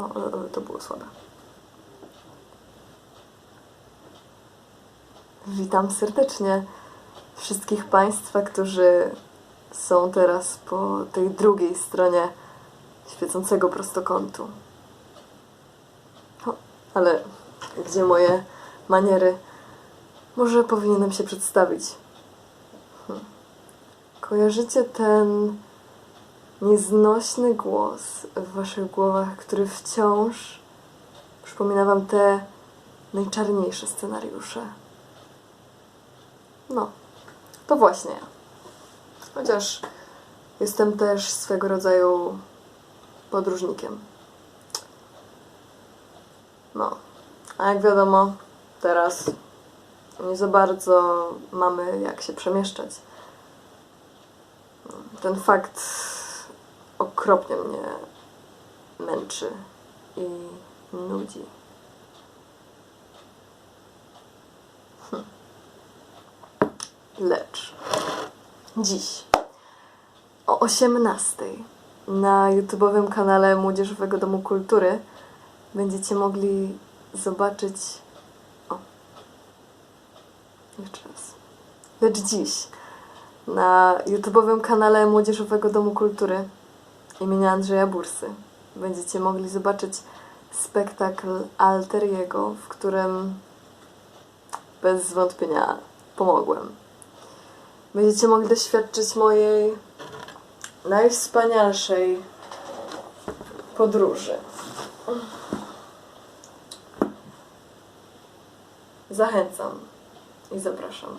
O, to było słabe. Witam serdecznie wszystkich Państwa, którzy są teraz po tej drugiej stronie świecącego prostokątu. O, ale gdzie moje maniery? Może powinienem się przedstawić. Hm. Kojarzycie ten nieznośny głos w waszych głowach, który wciąż przypomina wam te najczarniejsze scenariusze? No, to właśnie ja. Chociaż jestem też swego rodzaju podróżnikiem. No, a jak wiadomo, teraz nie za bardzo mamy jak się przemieszczać. Ten fakt okropnie mnie męczy i nudzi. Hm. Lecz dziś o 18 na YouTube'owym kanale Młodzieżowego Domu Kultury będziecie mogli zobaczyć. O. Jeszcze raz. Lecz dziś na YouTube'owym kanale Młodzieżowego Domu Kultury imienia Andrzeja Bursy będziecie mogli zobaczyć spektakl Alteriego, w którym bez zwątpienia pomogłem. Będziecie mogli doświadczyć mojej najwspanialszej podróży. Zachęcam i zapraszam.